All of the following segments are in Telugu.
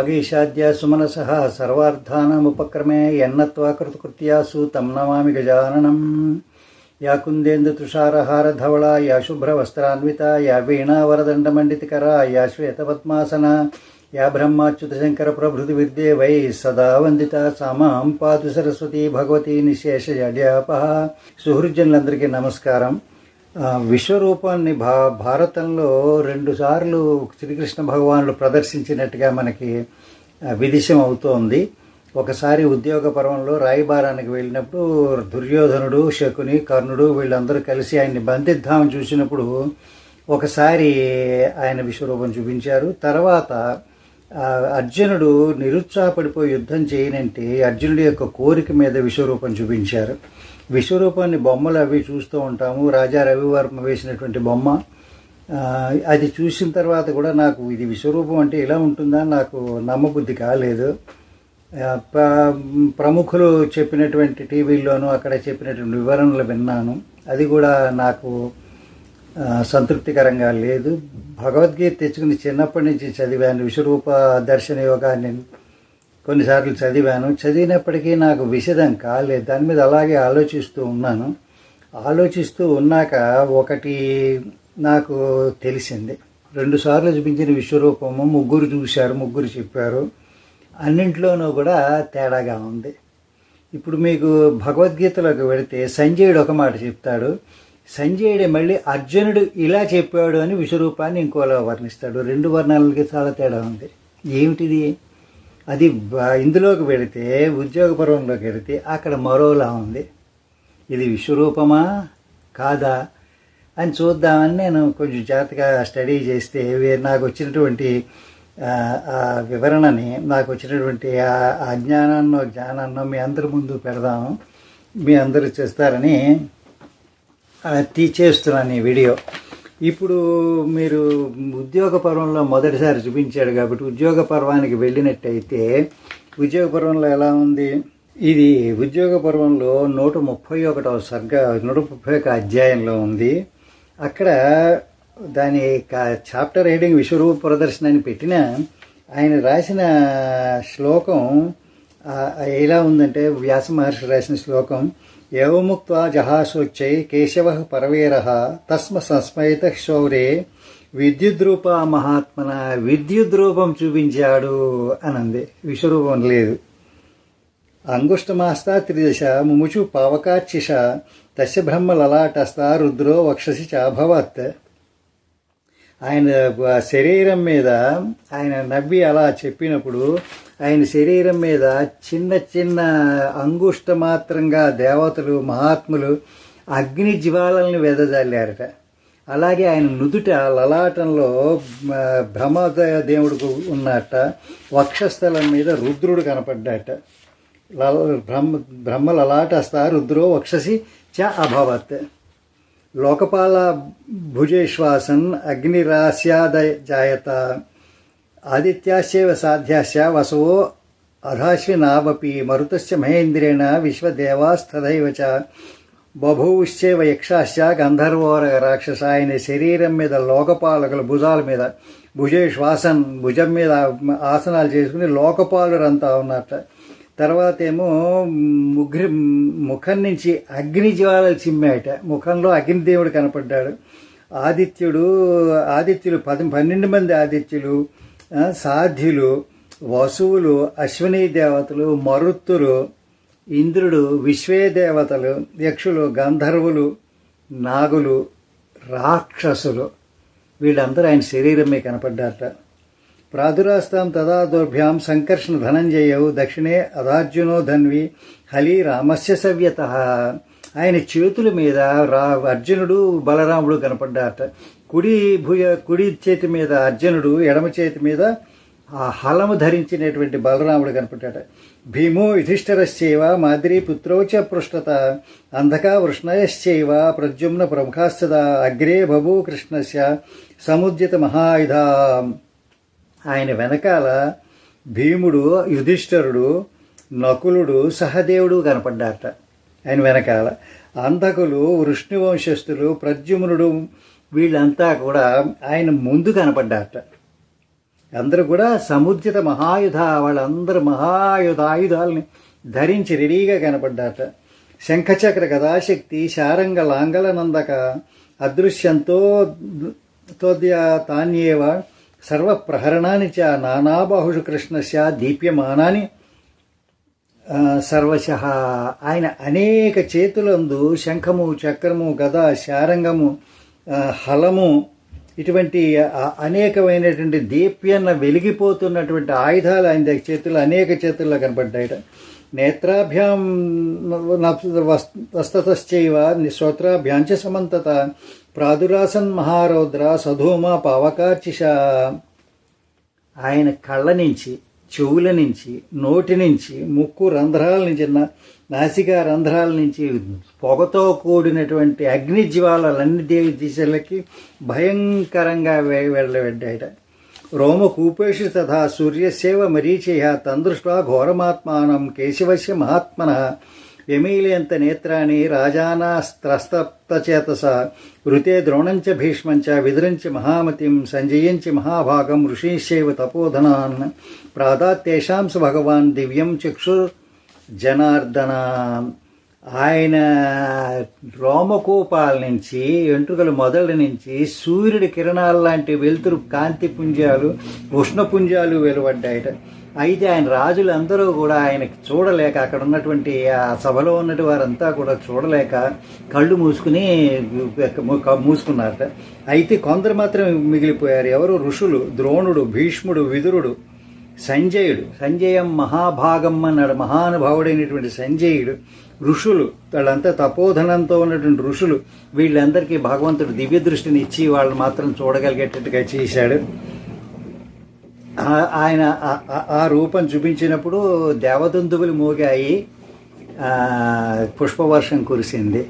వాగీషాద్య సుమనస సర్వార్థానముపక్రమే ఎన్నత్వా కృతకృత్యాసు తం నమామి గజాననం యా కుందేందు యా శుభ్రవస్త్రాన్విత యా వీణావరదండమండితకర యా శ్వేతపద్మాసన యా బ్రహ్మాచ్యుతశంకర ప్రభృతి విద్యే వై సదా వందిత సామాం పాతు సరస్వతి భగవతి నిశేష జడ్యాపహ సుహృజనులందరికీ నమస్కారం। విశ్వరూపాన్ని భా భారతంలో రెండుసార్లు శ్రీకృష్ణ భగవానుడు ప్రదర్శించినట్టుగా మనకి విదిశం అవుతోంది. ఒకసారి ఉద్యోగ పర్వంలో రాయబారానికి వెళ్ళినప్పుడు దుర్యోధనుడు శకుని కర్ణుడు వీళ్ళందరూ కలిసి ఆయన్ని బంధిద్దామని చూసినప్పుడు ఒకసారి ఆయన విశ్వరూపం చూపించారు. తర్వాత అర్జునుడు నిరుత్సాహపడిపోయి యుద్ధం చేయనంటే అర్జునుడి యొక్క కోరిక మీద విశ్వరూపం చూపించారు. విశ్వరూపాన్ని బొమ్మలు అవి చూస్తూ ఉంటాము. రాజా రవివర్మ వేసినటువంటి బొమ్మ. అది చూసిన తర్వాత కూడా నాకు ఇది విశ్వరూపం అంటే ఇలా ఉంటుందా నాకు నమ్మబుద్ధి కాలేదు. ప్రముఖులు చెప్పినటువంటి టీవీల్లోనూ అక్కడ చెప్పినటువంటి వివరణలు విన్నాను. అది కూడా నాకు సంతృప్తికరంగా లేదు. భగవద్గీత తెచ్చుకుని చిన్నప్పటి నుంచి చదివాను. విశ్వరూప దర్శన యోగాన్ని కొన్నిసార్లు చదివాను. చదివినప్పటికీ నాకు విషదం కాలేదు. దాని మీద అలాగే ఆలోచిస్తూ ఉన్నాను. ఆలోచిస్తూ ఉన్నాక ఒకటి నాకు తెలిసింది. రెండుసార్లు చూపించిన విశ్వరూపము ముగ్గురు చూశారు ముగ్గురు చెప్పారు. అన్నింట్లోనూ కూడా తేడాగా ఉంది. ఇప్పుడు మీకు భగవద్గీతలోకి వెళితే సంజయుడు ఒక మాట చెప్తాడు. సంజయుడే మళ్ళీ అర్జునుడు ఇలా చెప్పాడు అని విశ్వరూపాన్ని ఇంకోలా వర్ణిస్తాడు. రెండు వర్ణాలకి చాలా తేడా ఉంది. ఏమిటిది? అది ఇందులోకి వెళితే ఉద్యోగ పర్వంలోకి వెళితే అక్కడ మరోలా ఉంది. ఇది విశ్వరూపమా కాదా? అని చూద్దామని నేను కొంచెం జాగ్రత్తగా స్టడీ చేస్తే నాకు వచ్చినటువంటి ఆ, వివరణని నాకు వచ్చినటువంటి ఆ అజ్ఞానాన్నో జ్ఞానాన్నో జ్ఞానాన్నో మీ అందరి ముందు పెడదాము. మీ అందరూ చేస్తారని తీసేస్తున్నాను ఈ వీడియో. ఇప్పుడు మీరు ఉద్యోగ పర్వంలో మొదటిసారి చూపించాడు కాబట్టి ఉద్యోగ పర్వానికి వెళ్ళినట్టయితే ఉద్యోగ పర్వంలో ఎలా ఉంది? ఇది ఉద్యోగ పర్వంలో నూట ముప్పై ఒకటవ సర్గ నూట ముప్పై ఒక అధ్యాయంలో ఉంది. అక్కడ దాని కా- చాప్టర్ హెడింగ్ విశ్వరూప ప్రదర్శన అని పెట్టిన ఆయన రాసిన శ్లోకం ఎలా ఉందంటే వ్యాస మహర్షి రాసిన శ్లోకం ఏవముక్త జహాసోచ్చై కేశవ పరవేర తస్మ సంస్మయత శౌరే విద్యుద్రూప మహాత్మన విద్యుద్రూపం చూపించాడు అనంది. విశ్వరూపం లేదు. అంగుష్టమాస్తా త్రిదశ ముముచు పావకాచ్చిష తస్య బ్రహ్మ లలాటస్థ రుద్రో వక్షసి చాభవత్ ఆయన శరీరం మీద ఆయన నవ్వి అలా చెప్పినప్పుడు ఆయన శరీరం మీద చిన్న చిన్న అంగుష్ట మాత్రంగా దేవతలు మహాత్ములు అగ్ని జ్వాలల్ని వెదజల్లారట. అలాగే ఆయన నుదుట లలాటంలో బ్రహ్మ దేవుడుకు దేవుడు ఉన్నట్ట వక్షస్థలం మీద రుద్రుడు కనపడ్డాట. ల బ్రహ్మ బ్రహ్మ లలాటస్థ రుద్రో వక్షసి చ అభవత్. లోకపాల భుజేశ్వాసన్ అగ్నిరాస్యాదజాయత ఆదిత్యాశ్చైవ సాధ్యాశ్చ వసవో అధాశ్వినావపి మరుతస్య మహేంద్రేణ విశ్వదేవాస్తథైవ చ బభూశ్చైవ యక్షాశ్చ గంధర్వోర రాక్షస ఆయన శరీరం మీద లోకపాలకుల భుజాల మీద భుజేశ్వాసన్ భుజం మీద ఆసనాలు చేసుకుని లోకపాలురంతా ఉన్నట్ట తర్వాత ఏమో ముగ్గురి ముఖం నుంచి అగ్ని జ్వాలలు చిమ్మాయట. ముఖంలో అగ్నిదేవుడు కనపడ్డాడు. ఆదిత్యుడు ఆదిత్యులు పది పన్నెండు మంది ఆదిత్యులు సాధ్యులు వసువులు అశ్విని దేవతలు మరుత్తులు ఇంద్రుడు విశ్వే దేవతలు యక్షులు గంధర్వులు నాగులు రాక్షసులు. వీళ్ళందరూ ఆయన శరీరమే కనపడ్డారట. ప్రాదురాస్తాం తదాదోర్భ్యాం సంకర్షణ ధనంజయౌ దక్షిణే అదార్జునో ధన్వి హలి రామస్య సవ్యత. ఆయన చేతుల మీద రా అర్జునుడు బలరాముడు కనపడ్డారట. కుడి భుజ కుడి చేతి మీద అర్జునుడు ఎడమ చేతి మీద ఆ హలము ధరించినటువంటి బలరాముడు కనపడ్డాట భీమో యుధిష్ఠరశ్చైవ మాదిరి పుత్రౌచ పృష్ఠత అంధకా వృష్ణయశ్చైవ ప్రద్యుమ్న ప్రముఖాస్తదా అగ్రే బభూ కృష్ణస్య సముద్యత మహాయుధ. ఆయన వెనకాల భీముడు యుధిష్ఠరుడు నకులుడు సహదేవుడు కనపడ్డారట. ఆయన వెనకాల అంధకులు వృష్ణువంశస్థులు ప్రద్యుమ్నుడు వీళ్ళంతా కూడా ఆయన ముందు కనపడ్డారట. అందరూ కూడా సముద్రిత మహాయుధ వాళ్ళందరూ మహాయుధ ఆయుధాలని ధరించి రెడీగా కనపడ్డారట. శంఖచక్ర కథాశక్తి శారంగ లాంగల నందక అదృశ్యంతో తోద్య తాన్యేవ సర్వప్రహరణాన్ని చ నానాబాహుషు కృష్ణస్య దీప్యమానాని. సర్వశ. ఆయన అనేక చేతులందు శంఖము చక్రము గద శారంగము హలము ఇటువంటి అనేకమైనటువంటి దీప్యన్న వెలిగిపోతున్నటువంటి ఆయుధాలు ఆయన చేతులు అనేక చేతుల్లో కనపడ్డాయట. నేత్రాభ్యాం వస్తతశ్చైవ శ్రోత్రాభ్యాంచ సమంతత. ప్రాదురాసన్ మహారౌద్ర సధూమ పావకార్చిష. ఆయన కళ్ళ నుంచి చెవుల నుంచి నోటి నుంచి ముక్కు రంధ్రాల నుంచి నాసిక నాసికా రంధ్రాల నుంచి పొగతో కూడినటువంటి అగ్ని జ్వాలలన్ని దేవి దిశలకి భయంకరంగా వెళ్ళబడ్డాయట వెళ్ళబడ్డాయట రోమకూపేషు తథా సూర్యసేవ మరీచయ తందృష్ట్వా ఘోరమాత్మానం కేశవస్య మహాత్మన. వ్యమీలయంత నేత్రాణి రాజానాస్త్రస్తప్తచేతస ఋతే ద్రోణంచ భీష్మంచ విదురంచ మహామతిం సంజయించి మహాభాగం ఋషీశైవ తపోధనాన్ ప్రాదాత్తేషాం భగవాన్ దివ్యం చక్షు జనార్దన ఆయన రోమకూపాల నుంచి వెంట్రుకల మొదల నుంచి సూర్యుడి కిరణాల లాంటి వెలుతురు కాంతి పుంజాలు ఉష్ణపుంజాలు వెలువడ్డాయట. అయితే ఆయన రాజులు అందరూ కూడా ఆయనకి చూడలేక అక్కడ ఉన్నటువంటి ఆ సభలో ఉన్నటి వారంతా కూడా చూడలేక కళ్ళు మూసుకుని మూసుకున్నారట. అయితే కొందరు మాత్రం మిగిలిపోయారు. ఎవరు? ఋషులు ద్రోణుడు భీష్ముడు విదురుడు సంజయుడు. సంజయం మహాభాగం అన్నాడు. మహానుభావుడైనటువంటి సంజయుడు ఋషులు వాళ్ళంతా తపోధనంతో ఉన్నటువంటి ఋషులు వీళ్ళందరికీ భగవంతుడు దివ్య దృష్టిని ఇచ్చి వాళ్ళని మాత్రం చూడగలిగేటట్టుగా చేశాడు. ఆయన ఆ- రూపం చూపించినప్పుడు దేవదందువులు మోగాయి. పుష్పవర్షం కురిసింది.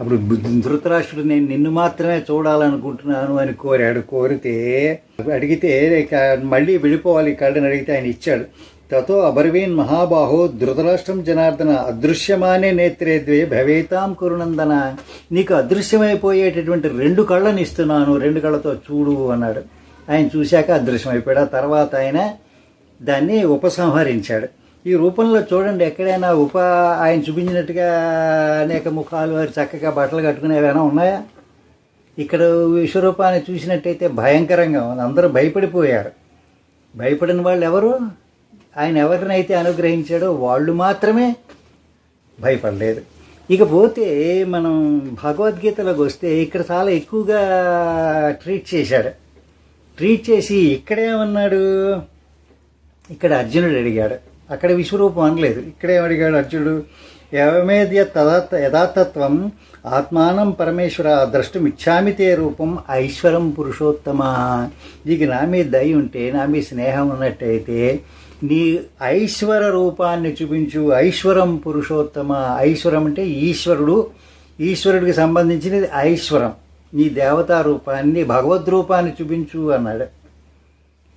అప్పుడు ధృతరాష్ట్రుడు నేను నిన్ను మాత్రమే చూడాలనుకుంటున్నాను అని కోరాడు. కోరితే అడిగితే ఇక మళ్ళీ వెళ్ళిపోవాలి కళ్ళని అడిగితే ఆయన ఇచ్చాడు. తతో అబర్వీన్ మహాబాహో ధృతరాష్ట్రం జనార్దన అదృశ్యమానే నేత్రే ద్వే భవేతాం కురునందన. నీకు అదృశ్యమైపోయేటటువంటి రెండు కళ్ళని ఇస్తున్నాను. రెండు కళ్ళతో చూడు అన్నాడు. ఆయన చూశాక అదృశ్యమైపోయాడు. ఆ తర్వాత ఆయన దాన్ని ఉపసంహరించాడు. ఈ రూపంలో చూడండి ఎక్కడైనా ఉప ఆయన చూపించినట్టుగా అనేక ముఖాలు వారు చక్కగా బట్టలు కట్టుకునే ఏమైనా ఉన్నాయా? ఇక్కడ విశ్వరూపాన్ని చూసినట్టయితే భయంకరంగా ఉంది. అందరూ భయపడిపోయారు. భయపడిన వాళ్ళు ఎవరు? ఆయన ఎవరినైతే అనుగ్రహించాడో వాళ్ళు మాత్రమే భయపడలేదు. ఇకపోతే మనం భగవద్గీతలోకి వస్తే ఇక్కడ చాలా ఎక్కువగా ట్రీట్ చేశాడు ట్రీట్ చేసి ఇక్కడేమన్నాడు ఇక్కడ అర్జునుడు అడిగాడు. అక్కడ విశ్వరూపం అనలేదు. ఇక్కడేమడిగాడు అర్జునుడు యవమేద్య తదాత్ యథాతత్వం ఆత్మానం పరమేశ్వర ద్రష్టుమిచ్చామితే రూపం ఐశ్వరం పురుషోత్తమ. నీకు నా మీద దయ ఉంటే నా మీద స్నేహం ఉన్నట్టయితే నీ ఐశ్వర రూపాన్ని చూపించు. ఐశ్వరం పురుషోత్తమ. ఐశ్వరం అంటే ఈశ్వరుడు. ఈశ్వరుడికి సంబంధించినది ఐశ్వరం. నీ దేవతా రూపాన్ని భగవద్ రూపాన్ని చూపించు అన్నాడు.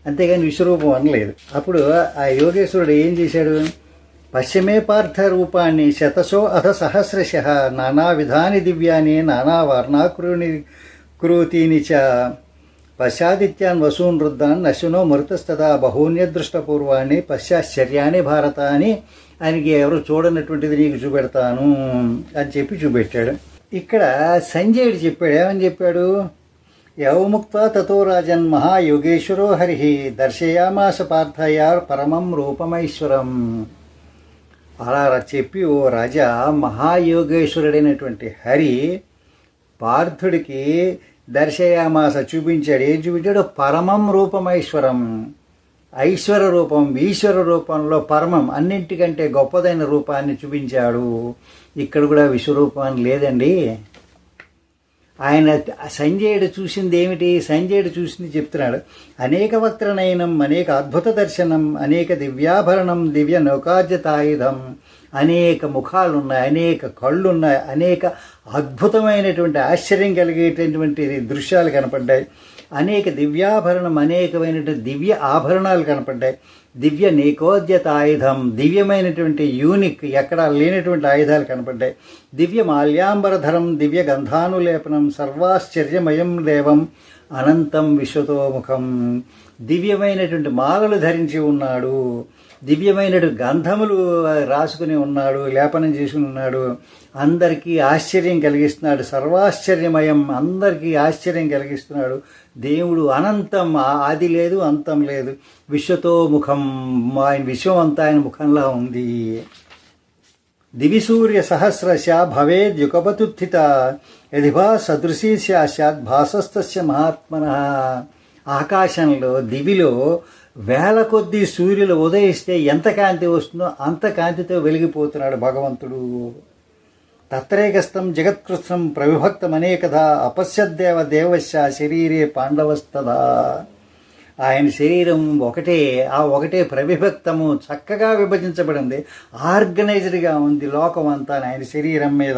అంతేగాని విశ్వరూపం అనలేదు. అప్పుడు ఆ యోగేశ్వరుడు ఏం చేశాడు? పశ్చిమే పార్థ రూపాన్ని శతశో అథ సహస్రశ నానా విధాని దివ్యాని నానా వర్ణాకృని క్రూతీని చ పశ్చాదిత్యాన్ వసూన్ రుద్ధాన్ నశునో మృతస్తదా బహూన్యదృష్టపూర్వాణి పశ్చాశ్చర్యాన్ని భారత అని ఆయనకి ఎవరు చూడనటువంటిది నీకు చూపెడతాను అని చెప్పి చూపెట్టాడు. ఇక్కడ సంజయుడు చెప్పాడు ఏమని చెప్పాడు? యవముక్త తతో రాజన్ మహాయోగేశ్వరో హరి దర్శయామాస పార్థయార్ పరమం రూపమైశ్వరం. అలా చెప్పి ఓ రాజా మహాయోగేశ్వరుడైనటువంటి హరి పార్థుడికి దర్శయామాస చూపించాడు. ఏం చూపించాడు? పరమం రూపమైశ్వరం. ఐశ్వర రూపం ఈశ్వర రూపంలో పరమం అన్నింటికంటే గొప్పదైన రూపాన్ని చూపించాడు. ఇక్కడ కూడా విశ్వరూపాన్ని లేదండి. ఆయన సంజయుడు చూసింది ఏమిటి? సంజయుడు చూసింది చెప్తున్నాడు అనేక వక్త్రనయనం అనేక అద్భుత దర్శనం అనేక దివ్యాభరణం దివ్య నౌకార్జతాయుధం అనేక ముఖాలున్నాయి అనేక కళ్ళున్నాయి అనేక అద్భుతమైనటువంటి ఆశ్చర్యం కలిగేటటువంటి దృశ్యాలు కనపడ్డాయి. అనేక దివ్యాభరణం అనేకమైనటువంటి దివ్య ఆభరణాలు కనపడ్డాయి. దివ్య నేకోద్యత ఆయుధం దివ్యమైనటువంటి యూనిక్ ఎక్కడా లేనటువంటి ఆయుధాలు కనపడ్డాయి. దివ్య మాల్యాంబరధరం దివ్య గంధానులేపనం సర్వాశ్చర్యమయం దేవం అనంతం విశ్వతోముఖం. దివ్యమైనటువంటి మాలలు ధరించి ఉన్నాడు. దివ్యమైనటువంటి గంధములు రాసుకుని ఉన్నాడు లేపనం చేసుకుని ఉన్నాడు. అందరికీ ఆశ్చర్యం కలిగిస్తున్నాడు. సర్వాశ్చర్యమయం అందరికీ ఆశ్చర్యం కలిగిస్తున్నాడు. దేవుడు అనంతం ఆది లేదు అంతం లేదు. విశ్వతో ముఖం ఆయన విశ్వం అంతా ఆయన ముఖంలా ఉంది. దివిసూర్య సహస్రశ భవేద్యుగపతుత్థిత యదిభా సదృశీ స్యాత్ భాసస్తస్య మహాత్మన. ఆకాశంలో దివిలో వేల కొద్దీ సూర్యులు ఉదయిస్తే ఎంత కాంతి వస్తుందో అంత కాంతితో వెలిగిపోతున్నాడు భగవంతుడు. తత్రేకస్థం జగత్కృష్ణం ప్రవిభక్తమనేకథ అపశ్యదేవ దేవశ శరీరే పాండవస్తదా. ఆయన శరీరం ఒకటే ఆ ఒకటే ప్రవిభక్తము చక్కగా విభజించబడింది. ఆర్గనైజ్డ్గా ఉంది లోకం అంతా ఆయన శరీరం మీద.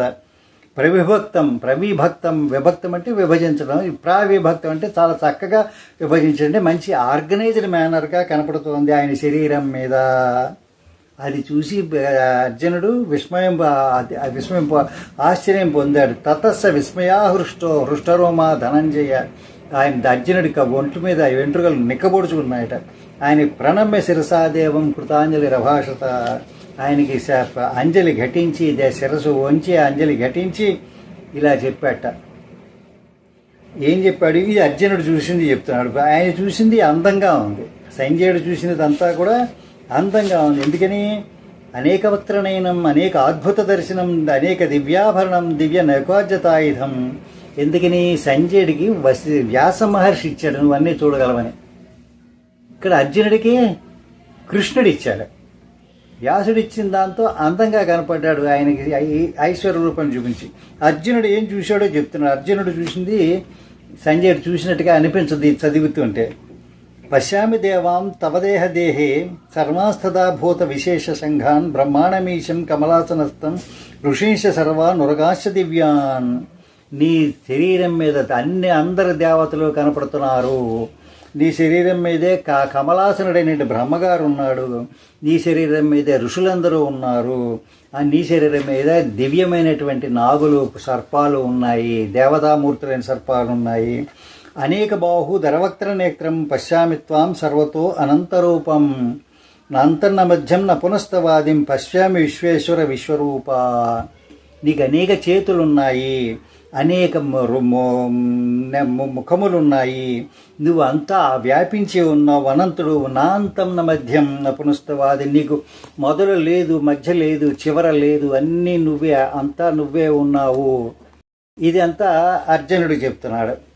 ప్రవిభక్తం ప్రవిభక్తం విభక్తం అంటే విభజించడం. ప్రావిభక్తం అంటే చాలా చక్కగా విభజించడం. మంచి ఆర్గనైజ్డ్ మేనర్గా కనపడుతుంది ఆయన శరీరం మీద. అది చూసి అర్జునుడు విస్మయం విస్మయం ఆశ్చర్యం పొందాడు. తతస్స విస్మయాహృష్టో హృష్టరోమా ధనంజయ. ఆయన అర్జునుడి ఒంటి మీద వెంట్రుకలు నిక్కబొడుచుకున్నాయట. ఆయన ప్రణమ్య శిరసాదేవం కృతాంజలి రభాషత. ఆయనకి అంజలి ఘటించి శిరసు వంచి అంజలి ఘటించి ఇలా చెప్పాట. ఏం చెప్పాడు? ఇది అర్జునుడు చూసింది చెప్తున్నాడు. ఆయన చూసింది అందంగా ఉంది. సంజయుడు చూసినదంతా కూడా అందంగా ఉంది. ఎందుకని? అనేక వక్త్రనయనం అనేక అద్భుత దర్శనం అనేక దివ్యాభరణం దివ్య నైకోజ్యతాయుధం ఎందుకని? సంజయుడికి వసి వ్యాస మహర్షి ఇచ్చాడు. నువ్వు అన్నీ చూడగలవని. ఇక్కడ అర్జునుడికి కృష్ణుడు ఇచ్చాడు. వ్యాసుడు ఇచ్చిన దాంతో అందంగా కనపడ్డాడు ఆయనకి. ఐ- ఐశ్వర్య రూపం చూపించి. అర్జునుడు ఏం చూశాడో చెప్తున్నాడు. అర్జునుడు చూసింది సంజయుడు చూసినట్టుగా అనిపించదు ఇది ఉంటే పశ్యామి దేవాం తవదేహ దేహే సర్వాస్తదా విశేష సంఘాన్ బ్రహ్మాండమీశం కమలాసనస్థం ఋషీశ సర్వా నురగాశ దివ్యాన్. నీ శరీరం మీద అన్ని అందరి దేవతలు కనపడుతున్నారు. నీ శరీరం మీదే కా కమలాసనుడైన బ్రహ్మగారు ఉన్నాడు. నీ శరీరం మీదే ఋషులందరూ ఉన్నారు. ఆ నీ శరీరం మీద దివ్యమైనటువంటి నాగులు సర్పాలు ఉన్నాయి. దేవతామూర్తులైన సర్పాలు ఉన్నాయి. అనేక బాహు ధరవక్త్ర నేత్రం పశ్యామి త్వాం సర్వతో అనంతరూపం. నాంతన్న మధ్యం న పునస్తవాదిం పశ్యామి విశ్వేశ్వర విశ్వరూప. నీకు అనేక చేతులున్నాయి అనేక రు- ము- ముఖములున్నాయి. నువ్వు అంతా వ్యాపించి ఉన్నావు అనంతుడు నాంతం న మధ్యం నపునస్తవాది నీకు మొదలు లేదు మధ్య లేదు చివర లేదు అన్నీ నువ్వే అంతా నువ్వే ఉన్నావు. ఇది అంతా అర్జునుడు చెప్తున్నాడు.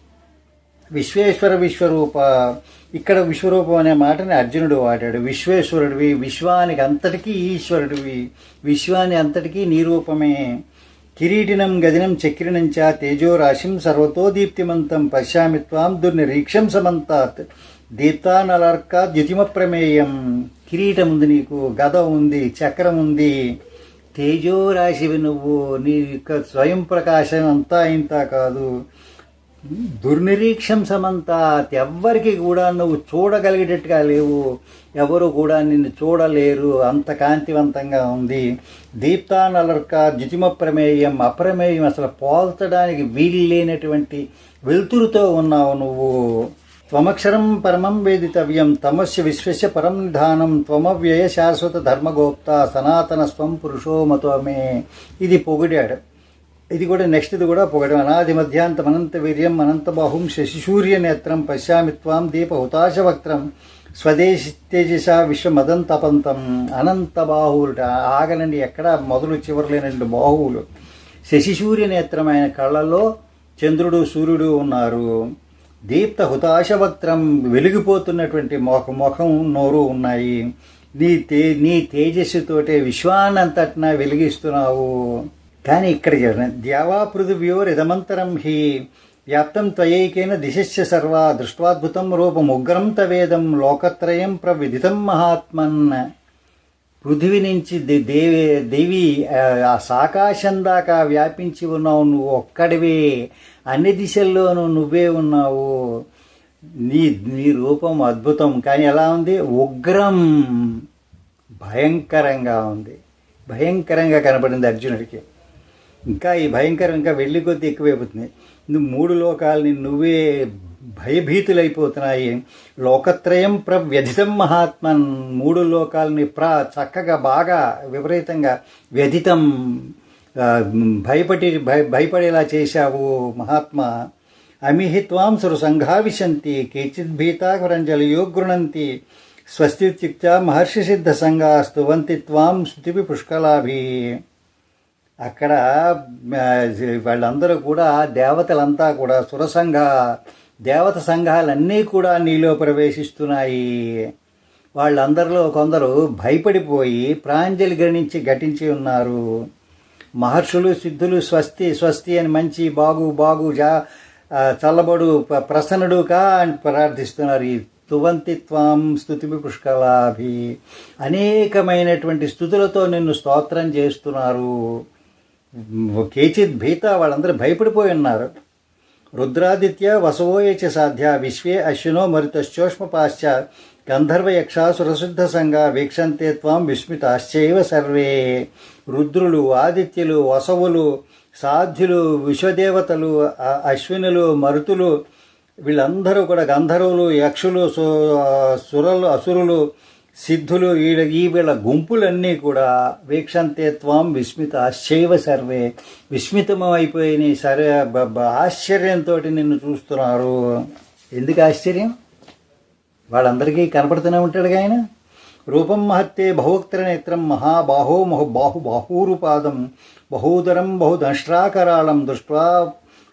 విశ్వేశ్వర విశ్వరూప. ఇక్కడ విశ్వరూపం అనే మాటని అర్జునుడు వాడాడు. విశ్వేశ్వరుడివి విశ్వానికి అంతటికీ ఈశ్వరుడివి విశ్వాన్ని అంతటికీ నీరూపమే. కిరీటినం గదినం చక్రినం చ తేజోరాశిం సర్వతో దీప్తిమంతం పశ్యామి త్వాం దుర్నిరీక్షం సమంతాత్. దీప్తానలర్క ద్యుతిమ ప్రమేయం కిరీటం ఉంది నీకు గద ఉంది చక్రం ఉంది. తేజోరాశివి నువ్వు నీ యొక్క స్వయం ప్రకాశం అంతా ఇంత కాదు. దుర్నిరీక్షం సమంతా ఎవ్వరికి కూడా నువ్వు చూడగలిగేటట్టుగా లేవు. ఎవరు కూడా నిన్ను చూడలేరు. అంత కాంతివంతంగా ఉంది. దీప్తానలర్క జితిమ ప్రమేయం అప్రమేయం అసలు పోల్చడానికి వీలు లేనటువంటి వెలుతురుతో ఉన్నావు నువ్వు. త్వమక్షరం పరమం వేదితవ్యం తమస్య విశ్వస్య పరం నిధానం త్వమవ్యయ శాశ్వత ధర్మగోప్త సనాతన స్వం పురుషోమతమే ఇది పొగిడాడు. ఇది కూడా నెక్స్ట్ ఇది కూడా పొగడం. అనాది మధ్యాంతం అనంత వీర్యం అనంత బాహుం శశిసూర్య నేత్రం పశ్యామి త్వాం దీప హుతాశ వక్త్రం స్వదేశి తేజస విశ్వమదంతపంతం అనంత బాహువులు. ఆగలండి ఎక్కడ మొదలు చివరలేనండి బాహువులు. శశిసూర్య నేత్రం ఆయన కళ్ళలో చంద్రుడు సూర్యుడు ఉన్నారు. దీప్త హుతాశవక్త్రం వెలిగిపోతున్నటువంటి మొఖ ముఖం నోరు ఉన్నాయి. నీ తే నీ తేజస్సుతోటే విశ్వాన్నంతటినా వెలిగిస్తున్నావు. కానీ ఇక్కడ చూడండి, ద్యావా పృథివ్యోర్ ఇదమంతరం హి. వ్యాప్తం త్వయైకేన దిశస్య సర్వా దృష్ట్వాద్భుతం రూపం ఉగ్రం తవేదం లోకత్రయం ప్రవిదితం మహాత్మన్. పృథివి నుంచి దే- దేవి దేవి ఆ, ఆ సాకాశం దాకా వ్యాపించి ఉన్నావు నువ్వు ఒక్కడివే. అన్ని దిశల్లోనూ నువ్వే ఉన్నావు. నీ నీ రూపం అద్భుతం. కానీ ఎలా ఉంది? ఉగ్రం. భయంకరంగా ఉంది. భయంకరంగా కనపడింది అర్జునుడికి. ఇంకా ఈ భయంకరం ఇంకా వెళ్ళి కొద్దీ ఎక్కువైపోతుంది మూడు లోకాలని నువ్వే భయభీతులైపోతున్నాయి. లోకత్రయం ప్రవ్యధితం మహాత్మన్. మూడు లోకాలని ప్ర చక్కగా బాగా విపరీతంగా వ్యధితం భయపడి భయ భయపడేలా చేశావు మహాత్మ. అమిహిత్వాం సురసంఘా విశంతి కేచిత్ భీతాకరంజలియో గృణంతి స్వస్తిత్యుక్త మహర్షి సిద్ధ సంఘా స్తువంతి త్వాం శృతివి పుష్కలాభి. అక్కడ వాళ్ళందరూ కూడా దేవతలంతా కూడా సురసంఘ దేవత సంఘాలన్నీ కూడా నీలో ప్రవేశిస్తున్నాయి. వాళ్ళందరిలో కొందరు భయపడిపోయి ప్రాంజలి గణించి ఘటించి ఉన్నారు. మహర్షులు సిద్ధులు స్వస్తి స్వస్తి అని మంచి బాగు బాగు జా చల్లబడు ప్రసన్నుడుగా అని ప్రార్థిస్తున్నారు. ఈ తువంతిత్వం స్థుతి పుష్కలాభి. అనేకమైనటువంటి స్థుతులతో నిన్ను స్తోత్రం చేస్తున్నారు. కేచిత్ భీత వాళ్ళందరూ భయపడిపోయి ఉన్నారు. రుద్రాదిత్య వసవోయచ సాధ్య విశ్వే అశ్వినో మరుతశ్చోష్మపాశ్చ గంధర్వ యక్షాసురశుద్ధ సంఘ వీక్షంతే త్వం విస్మితాశ్చైవ సర్వే. రుద్రులు ఆదిత్యులు వసవులు సాధ్యులు విశ్వదేవతలు అశ్వినులు మరుతులు వీళ్ళందరూ కూడా గంధర్వులు యక్షులు సురలు అసురులు సిద్ధులు వీళ్ళ ఈ వీళ్ళ గుంపులన్నీ కూడా వీక్షంతే త్వం విస్మిత ఆశ్చర్య సర్వే. విస్మితమైపోయినాయి సరే ఆశ్చర్యంతో నిన్ను చూస్తున్నారు. ఎందుకు ఆశ్చర్యం? వాళ్ళందరికీ కనపడుతూనే ఉంటాడుగా ఆయన. రూపం మహత్తే బహువక్త్ర నేత్రం మహాబాహో మహు బాహు బాహూరుపాదం. బహూదరం బహుదంష్ట్రాకరాళం దృష్ట్వా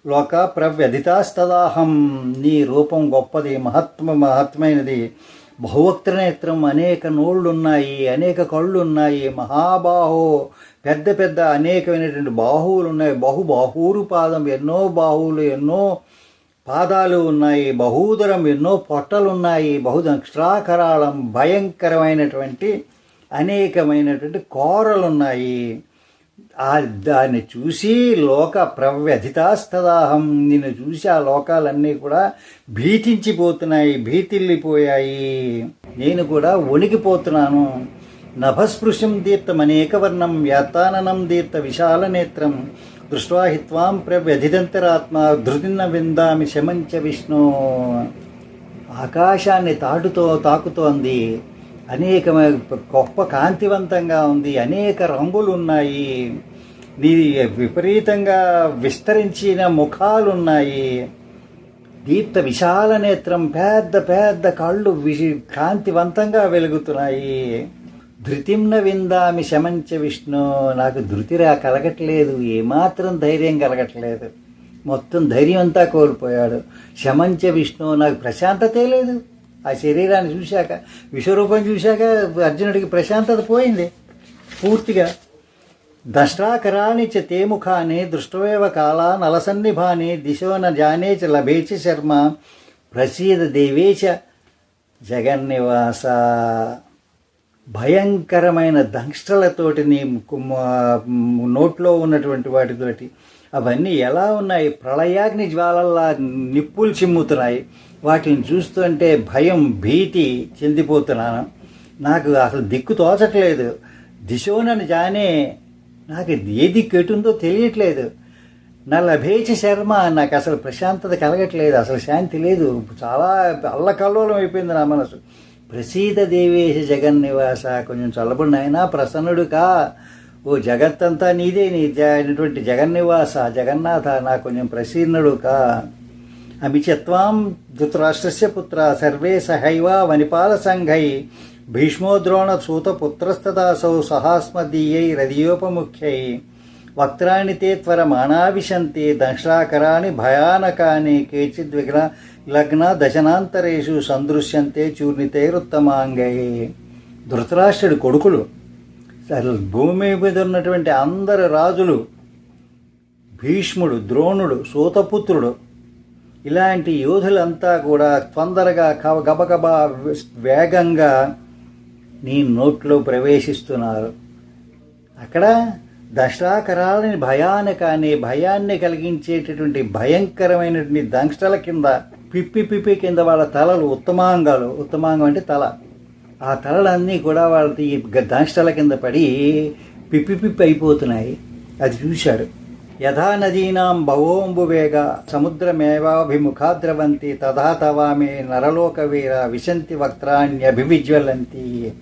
లోక ప్రవ్యధితాస్తదాహం. నీ రూపం గొప్పది మహత్మ మహత్మైనది. బహువక్త్ర నేత్రం అనేక నోళ్ళున్నాయి అనేక కళ్ళు ఉన్నాయి మహాబాహో పెద్ద పెద్ద అనేకమైనటువంటి బాహువులు ఉన్నాయి బహుబాహూరు పాదం ఎన్నో బాహువులు ఎన్నో పాదాలు ఉన్నాయి బహూదరం ఎన్నో పొట్టలు ఉన్నాయి బహుదక్షరాకరాళం భయంకరమైనటువంటి అనేకమైనటువంటి కోరలు ఉన్నాయి దాన్ని చూసి లోక ప్రవ్యధితాస్తదాహం. నిన్ను చూసి ఆ లోకాలన్నీ కూడా భీతించిపోతున్నాయి భీతిల్లిపోయాయి. నేను కూడా వణికిపోతున్నాను. నభస్పృశం దీప్తమనేకవర్ణం వ్యాతాననం దీప్త విశాల నేత్రం. దృష్ట్వా హిత్వాం ప్రవ్యధిదంతరాత్మ ధృతిన్న విందామి శమంచ విష్ణు. ఆకాశాన్ని తాటుతో తాకుతోంది. అనేకమైన గొప్ప కాంతివంతంగా ఉంది. అనేక రంగులు ఉన్నాయి నీ విపరీతంగా విస్తరించిన ముఖాలున్నాయి. దీప్త విశాల నేత్రం పెద్ద పెద్ద కళ్ళు విషి కాంతివంతంగా వెలుగుతున్నాయి. ధృతింన విందామి శమంచ విష్ణు నాకు ధృతిరా కలగట్లేదు ఏమాత్రం ధైర్యం కలగట్లేదు. మొత్తం ధైర్యం అంతా కోల్పోయాడు. శమంచ విష్ణు నాకు ప్రశాంతతే లేదు. ఆ శరీరాన్ని చూశాక విశ్వరూపం చూశాక అర్జునుడికి ప్రశాంతత పోయింది. పూర్తిగా దష్టాకరాణి చ తే ముఖాని దృష్టవేవ కాలా నలసన్నిభాని దిశో న జానే చ లభే చ శర్మ ప్రసీద దేవేచ జగన్నివాస. భయంకరమైన దంష్టలతోటి నీ నోట్లో ఉన్నటువంటి వాటితోటి అవన్నీ ఎలా ఉన్నాయి? ప్రళయాగ్ని జ్వాలల్లా నిప్పులు చిమ్ముతున్నాయి. వాటిని చూస్తుంటే భయం భీతి చెందిపోతున్నాను. నాకు అసలు దిక్కు తోచట్లేదు. దిశోనని జానే నాకు ఏది కెటుందో తెలియట్లేదు. నా లభేచ శర్మ నాకు అసలు ప్రశాంతత కలగట్లేదు అసలు శాంతి లేదు. చాలా అల్లకల్లోలం అయిపోయింది నా మనసు. ప్రసీద దేవేశ జగన్నివాస కొంచెం చల్లబడి నాయనా ప్రసన్నుడు కా. ఓ జగత్తంతా నీదే నీ జ- అయినటువంటి జగన్నివాస జగన్నాథ నా కొంచెం ప్రసీర్ణుడు కా. అమిచత్వాం ధృతరాష్ట్రస్య పుత్ర సర్వే సహైవ వనిపాల సంఘై. భీష్మో ద్రోణ సూత సహాస్మదీయై రదియోపముఖ్యై వక్త్రాణి తే త్వరమాణావిశంతి దంశ్రాకరాణి భయానకాని కేచిద్ విఘ్న లగ్న దశనాంతరేషు సందృశ్యంతే చూర్ణితైరుత్తమాంగై ధృతరాష్ట్రుడి కొడుకులు అసలు భూమి మీద ఉన్నటువంటి అందరు రాజులు భీష్ముడు ద్రోణుడు సూతపుత్రుడు ఇలాంటి యోధులంతా కూడా తొందరగా గబగబా వేగంగా నీ నోట్లో ప్రవేశిస్తున్నారు. అక్కడ దశాకరాలని భయానకాన్ని భయాన్ని కలిగించేటటువంటి భయంకరమైనటువంటి దంష్టల కింద పిప్పి పిప్పి కింద వాళ్ళ తలలు ఉత్తమాంగాలు ఉత్తమాంగం అంటే తల. ఆ తలలన్నీ కూడా వాళ్ళ దంష్టల కింద పడి పిప్పి పిప్పి అయిపోతున్నాయి. అది చూశాడు. యథా నదీనాం భవోంబువేగ సముద్రమేవాభిముఖాద్రవంతి తథా తవామే నరలోకవీర విశంతి వక్త్రాణ్యభివిజ్వలంతి.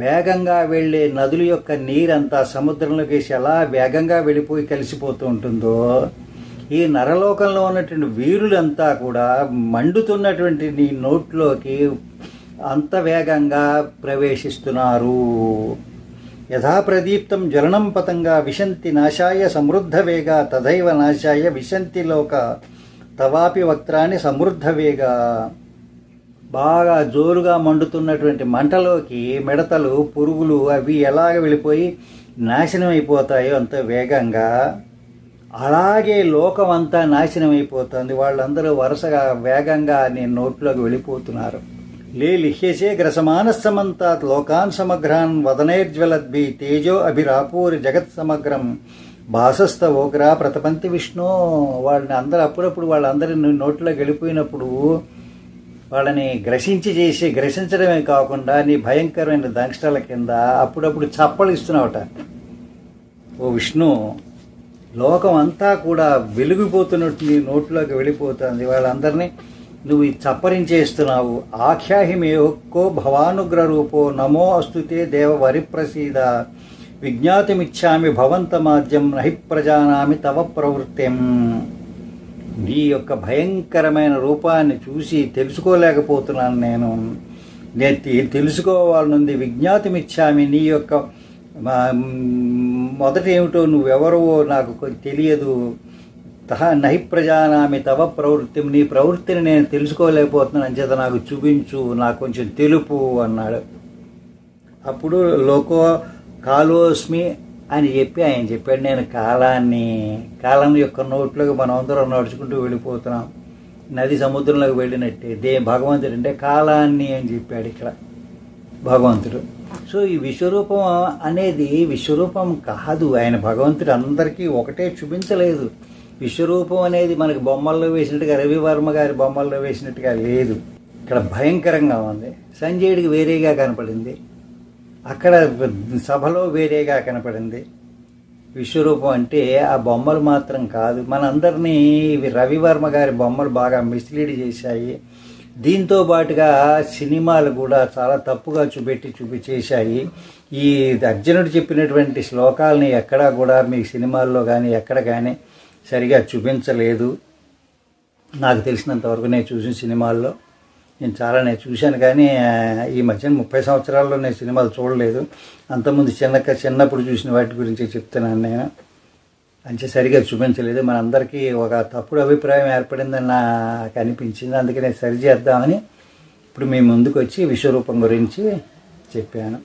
వేగంగా వెళ్ళే నదుల యొక్క నీరంతా సముద్రంలోకి ఎలా వేగంగా వెళ్ళిపోయి కలిసిపోతూ ఉంటుందో ఈ నరలోకంలో ఉన్నటువంటి వీరులంతా కూడా మండుతున్నటువంటి నీ నోట్లోకి అంత వేగంగా ప్రవేశిస్తున్నారు. యథాప్రదీప్తం జ్వలనం పతంగా విశంతి నాశాయ సమృద్ధ వేగ తథైవ నాశాయ విశంతి లోక తవాపి వక్త్రాన్ని సమృద్ధ వేగ. బాగా జోరుగా మండుతున్నటువంటి మంటలోకి మిడతలు పురుగులు అవి ఎలాగ వెళ్ళిపోయి నాశనం అయిపోతాయో అంత వేగంగా అలాగే లోకం అంతా నాశనం అయిపోతుంది వాళ్ళందరూ వరుసగా వేగంగా నేను నోట్లోకి వెళ్ళిపోతున్నారు. లే లిహ్యసే గ్రసమానస్సమంతాత్ లోకాన్ సమగ్రాన్ వదనైర్జ్వలద్భి తేజో అభిరాపూరి జగత్ సమగ్రం భాసస్థ భాసస్తవోగ్రా ప్రతపంతి విష్ణు. వాళ్ళని అందరూ అప్పుడప్పుడు వాళ్ళందరి నోట్లోకి వెళ్ళిపోయినప్పుడు వాళ్ళని గ్రసించి చేసి గ్రసించడమే కాకుండా నీ భయంకరమైన దంక్షల కింద అప్పుడప్పుడు చప్పలు ఇస్తున్నావట. ఓ విష్ణు లోకం అంతా కూడా వెలిగిపోతున్నట్టు నీ నోట్లోకి వెళ్ళిపోతుంది. వాళ్ళందరినీ నువ్వు చప్పరించేస్తున్నావు. ఆఖ్యాహిమేకో భవానుగ్ర రూపో నమో అస్తుతే దేవ వరిప్రసీద. విజ్ఞాతమిచ్చామి భవంతమాద్యం నహి ప్రజానామి తవ ప్రవృత్తిం. నీ యొక్క భయంకరమైన రూపాన్ని చూసి తెలుసుకోలేకపోతున్నాను నేను. నేను తెలుసుకోవాలనుంది విజ్ఞాతమిచ్చామి నీ యొక్క మా- మొదట ఏమిటో నువ్వెవరవో నాకు తెలియదు. తహ నహి ప్రజానామి తవ ప్రవృత్తి నీ ప్రవృత్తిని నేను తెలుసుకోలేకపోతున్నాను అంచేత నాకు చూపించు నాకు కొంచెం తెలుపు అన్నాడు. అప్పుడు లోకో కాలోస్మి అని చెప్పి ఆయన చెప్పాడు నేను కాలాన్ని కాలం యొక్క నోట్లోకి మనం అందరం నడుచుకుంటూ వెళ్ళిపోతున్నాం. నది సముద్రంలోకి వెళ్ళినట్టే. దే భగవంతుడు అంటే కాలాన్ని అని చెప్పాడు ఇక్కడ భగవంతుడు. సో ఈ విశ్వరూపం అనేది విశ్వరూపం కాదు. ఆయన భగవంతుడు అందరికీ ఒకటే చూపించలేదు. విశ్వరూపం అనేది మనకి బొమ్మల్లో వేసినట్టుగా రవివర్మ గారి బొమ్మల్లో వేసినట్టుగా లేదు. ఇక్కడ భయంకరంగా ఉంది. సంజయుడికి వేరేగా కనపడింది. అక్కడ సభలో వేరేగా కనపడింది. విశ్వరూపం అంటే ఆ బొమ్మలు మాత్రం కాదు. మనందరినీ ఇవి రవివర్మ గారి బొమ్మలు బాగా మిస్లీడ్ చేశాయి. దీంతో పాటుగా సినిమాలు కూడా చాలా తప్పుగా చూపెట్టి చూపించేశాయి ఈ అర్జునుడు చెప్పినటువంటి శ్లోకాలని ఎక్కడా కూడా మీ సినిమాల్లో కానీ ఎక్కడ కానీ సరిగా చూపించలేదు. నాకు తెలిసినంతవరకు నేను చూసిన సినిమాల్లో. నేను చాలా నేను చూశాను కానీ ఈ మధ్యన ముప్పై సంవత్సరాల్లో నేను సినిమాలు చూడలేదు. అంతకుముందు చిన్న చిన్నప్పుడు చూసిన వాటి గురించి చెప్తున్నాను నేను. అంటే సరిగా చూపించలేదు. మనందరికీ ఒక తప్పుడు అభిప్రాయం ఏర్పడిందని నాకు అనిపించింది. అందుకే నేను సరి చేద్దామని ఇప్పుడు మీ ముందుకు వచ్చి విశ్వరూపం గురించి చెప్పాను.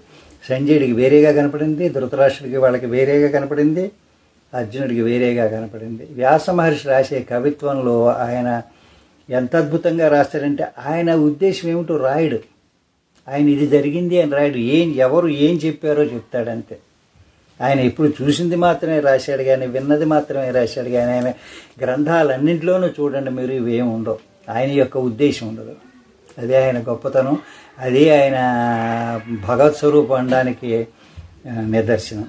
సంజయుడికి వేరేగా కనపడింది ధృతరాష్ట్రుడికి వాళ్ళకి వేరేగా కనపడింది అర్జునుడికి వేరేగా కనపడింది. వ్యాస మహర్షి రాసే కవిత్వంలో ఆయన ఎంత అద్భుతంగా రాస్తాడంటే ఆయన ఉద్దేశం ఏమిటో రాయడు. ఆయన ఇది జరిగింది అని రాయడు. ఏం ఎవరు ఏం చెప్పారో చెప్తాడంతే ఆయన ఇప్పుడు చూసింది మాత్రమే రాశాడు కానీ విన్నది మాత్రమే రాశాడు కానీ ఆయన గ్రంథాలన్నింటిలోనూ చూడండి మీరు ఇవేం ఉండవు. ఆయన యొక్క ఉద్దేశం ఉండదు. అదే ఆయన గొప్పతనం. అదే ఆయన భగవత్ స్వరూపం అనడానికి నిదర్శనం.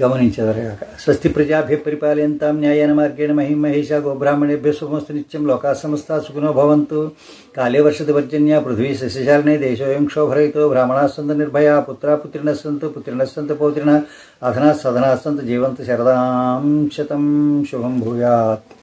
గమనించదరగాక. స్వస్తి ప్రజాభ్య పరిపాలయంతాం న్యాయన మార్గేణ మహిం మహేష గోబ్రాహ్మణేభ్య శుభమస్తు నిత్యం లోకా సమస్త సుఖినో భవంతు. కాలే వర్షతి వర్జన్య పృథ్వీ సస్యశాలినే దేశోయం క్షోభరయితో బ్రాహ్మణా నిర్భయ నిర్భయా పుత్రా పుత్రిణ పౌత్రిణ అధనా సధనా జీవంత శరదాం శతం శుభం భూయాత్.